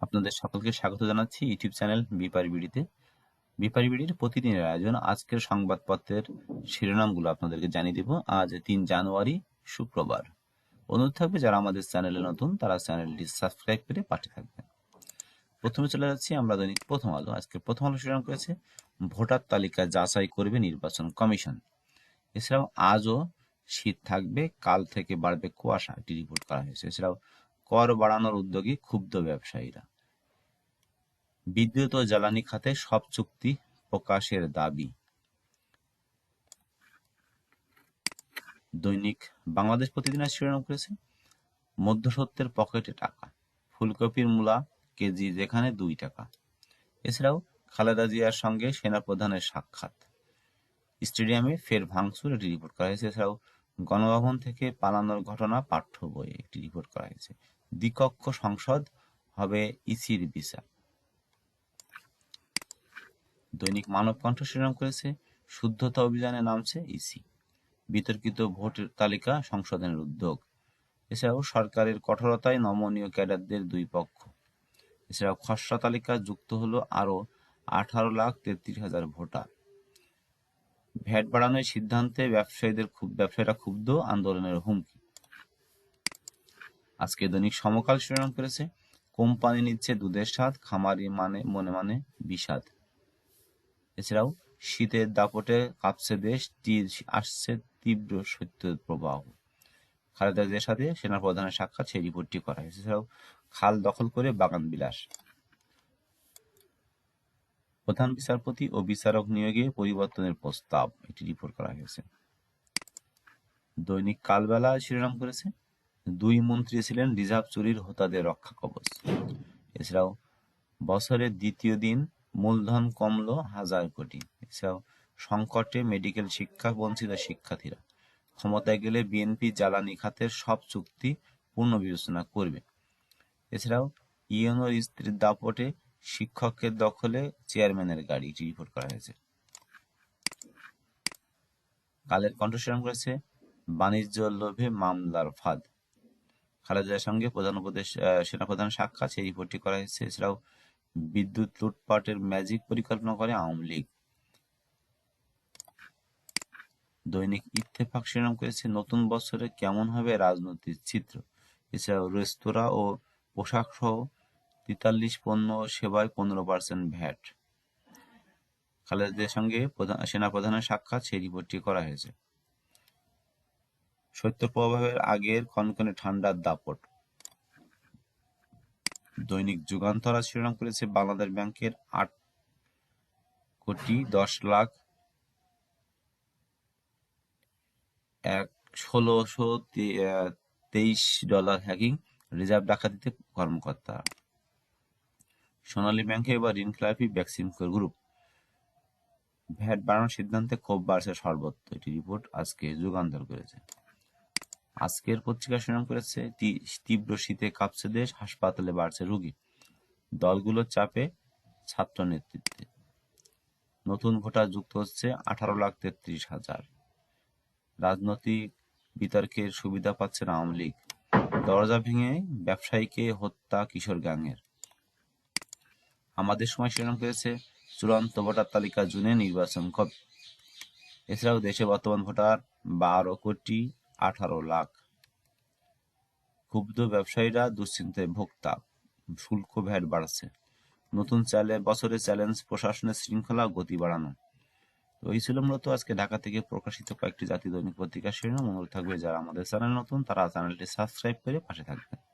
আপনাদের সকলকে স্বাগত জানাচ্ছি ইউটিউব চ্যানেল বিপারি বিডিতে। বিপারি বিডির প্রতিদিনের আয়োজন আজকের সংবাদপত্রের শিরোনামগুলো আপনাদেরকে জানিয়ে দেব। আজ তিন জানুয়ারি, শুক্রবার। অনুরোধ থাকবে যারা আমাদের চ্যানেলে নতুন, তারা চ্যানেলটি সাবস্ক্রাইব করে পাঠে থাকবেন। প্রথমে চলে যাচ্ছি আমরা দৈনিক প্রথম আলো। আজকে প্রথম আলো শিরোনাম করেছে, ভোটার তালিকা যাচাই করবে নির্বাচন কমিশন। এছাড়াও আজও শীত থাকবে, কাল থেকে বাড়বে কুয়াশা এটি রিপোর্ট করা হয়েছে। এছাড়াও কর বাড়ানোর উদ্যোগে ক্ষুব্ধ ব্যবসায়ীরা। বিদ্যুৎ ও জ্বালানি খাতে সব চুক্তি প্রকাশের দাবি। দৈনিক বাংলাদেশ প্রতিদিনের শিরোনাম করেছে মধ্যসত্ত্বের পকেটে টাকা, ফুলকপির মূলা, কেজি যেখানে দুই টাকা। এছাড়াও খালেদা জিয়ার সঙ্গে সেনাপ্রধানের সাক্ষাৎ। স্টেডিয়ামে ফের ভাঙচুর এটি রিপোর্ট করা হয়েছে, এছাড়াও গণভবন থেকে পালানোর ঘটনা পাঠ্য বইয়ে একটি রিপোর্ট করা হয়েছে। দ্বিকক্ষ সংসদ হবে ইসির বিচার দৈনিক মানব কণ্ঠ শিরোনাম করেছে, শুদ্ধতা অভিযানে নামছে ইসি। বিতর্কিত ভোটের তালিকা সংশোধনের উদ্যোগ। এছাড়াও সরকারের কঠোরতায় নমনীয় ক্যাডারদের দুই পক্ষ। এছাড়াও খসড়া তালিকা যুক্ত হলো আরও আঠারো লাখ তেত্রিশ হাজার ভোটার। ভ্যাট বাড়ানোর সিদ্ধান্তে ব্যবসায়ীদের খুব ব্যবসায়ীরা ক্ষুব্ধ, আন্দোলনের হুমকি। আজকে দৈনিক সমকাল শিরোনাম করেছে, কোম্পানি নিচ্ছে দুধের স্বাদ, খামারি মানে মনে মানে বিষাদ। এছাড়াও, শীতের দাপটে কাঁপছে দেশ আসছে তীব্র সত্য প্রবাহ। খালেদা জিয়ার সাথে সেনাপ্রধানের সাক্ষাৎ, সেই রিপোর্টটি করা হয়েছে। এছাড়াও, খাল দখল করে বাগান বিলাস। প্রধান বিচারপতি ও বিচারক নিয়োগে পরিবর্তনের প্রস্তাব, এটি রিপোর্ট করা হয়েছে। দৈনিক কালবেলা শিরোনাম করেছে দুই মন্ত্রী ছিলেন রিজার্ভ চুরির হোতাদের রক্ষা কবচ। এছাড়াও বছরের দ্বিতীয় দিন মূলধন কমল হাজার কোটি। এছাড়াও সংকটে মেডিকেল শিক্ষা বঞ্চিত শিক্ষার্থীরা। ক্ষমতায় গেলে বিএনপি জ্বালানি খাতের সব চুক্তি পুনর্বিবেচনা করবে। এছাড়াও ইয়নোর স্ত্রীর দাপটে শিক্ষকের দখলে চেয়ারম্যানের গাড়ি রিপোর্ট করা হয়েছে। কালের কণ্ঠস্বরণ করেছে, বাণিজ্য লোভে মামলার ফাঁদ। খালেদার সঙ্গে প্রধান উপদেশ সেনাপ্রধান সাক্ষাৎ সেই রিপোর্টটি করা হয়েছে। এছাড়াও বিদ্যুৎ লুটপাটের ম্যাজিক পরিকল্পনা করে আওয়ামী লীগ। দৈনিক ইত্তেফাক শিরোনাম করেছে, নতুন বছরে কেমন হবে রাজনৈতিক চিত্র? এছাড়াও রেস্তোরাঁ ও পোশাক সহ তেতাল্লিশ পণ্য সেবায় পনেরো পার্সেন্ট ভ্যাট। খালেদাদের সঙ্গে সেনাপ্রধানের সাক্ষাৎ সেই রিপোর্টটি করা হয়েছে। শৈত্য প্রভাবের আগের কনকনে ঠান্ডার দাপট। দৈনিক যুগান্তর শিরোনাম করেছে বাংলাদেশ ব্যাংকের আট কোটি দশ লাখ এক ষোলোশো তেইশ ডলার হ্যাকিং রিজার্ভ ডাকাতিতে কর্মকর্তা। সোনালী ব্যাংকে এবার ঋণ খেলাপি ভ্যাকসিন গ্রুপ। ভ্যাট বাড়ানোর সিদ্ধান্তে ক্ষোভ বাড়ছে সর্বত্র, এটি রিপোর্ট আজকে যুগান্তর করেছে। আজকের পত্রিকা শিরোনাম করেছে তীব্র শীতে কাঁপছে দেশ, হাসপাতালে বাড়ছে রোগী। দলগুলোর চাপে ছাত্র নেতৃত্বে নতুন ভোটার যুক্ত হচ্ছে আঠারো লাখ তেত্রিশ হাজার। রাজনৈতিক বিতর্কের সুবিধা পাচ্ছে আওয়ামী লীগ। দরজা ভেঙে ব্যবসায়ীকে হত্যা কিশোর গ্যাংয়ের। আমাদের সময় শিরোনাম করেছে চূড়ান্ত ভোটার তালিকা জুনে নির্বাচন কবে। এছাড়াও দেশে বর্তমান ভোটার বারো কোটি আঠারো লাখ। ক্ষুব্ধ ব্যবসায়ীরা দুশ্চিন্তায় ভোক্তা। শুল্ক ভ্যাট বাড়ছে। নতুন চ্যালে বছরে চ্যালেঞ্জ, প্রশাসনের শৃঙ্খলা, গতি বাড়ানো। তো এই ছিল মূলত আজকে ঢাকা থেকে প্রকাশিত কয়েকটি জাতীয় দৈনিক পত্রিকা শিরোনাম। অনুরোধ থাকবে যারা আমাদের চ্যানেল নতুন, তারা চ্যানেলটি সাবস্ক্রাইব করে পাশে থাকবেন।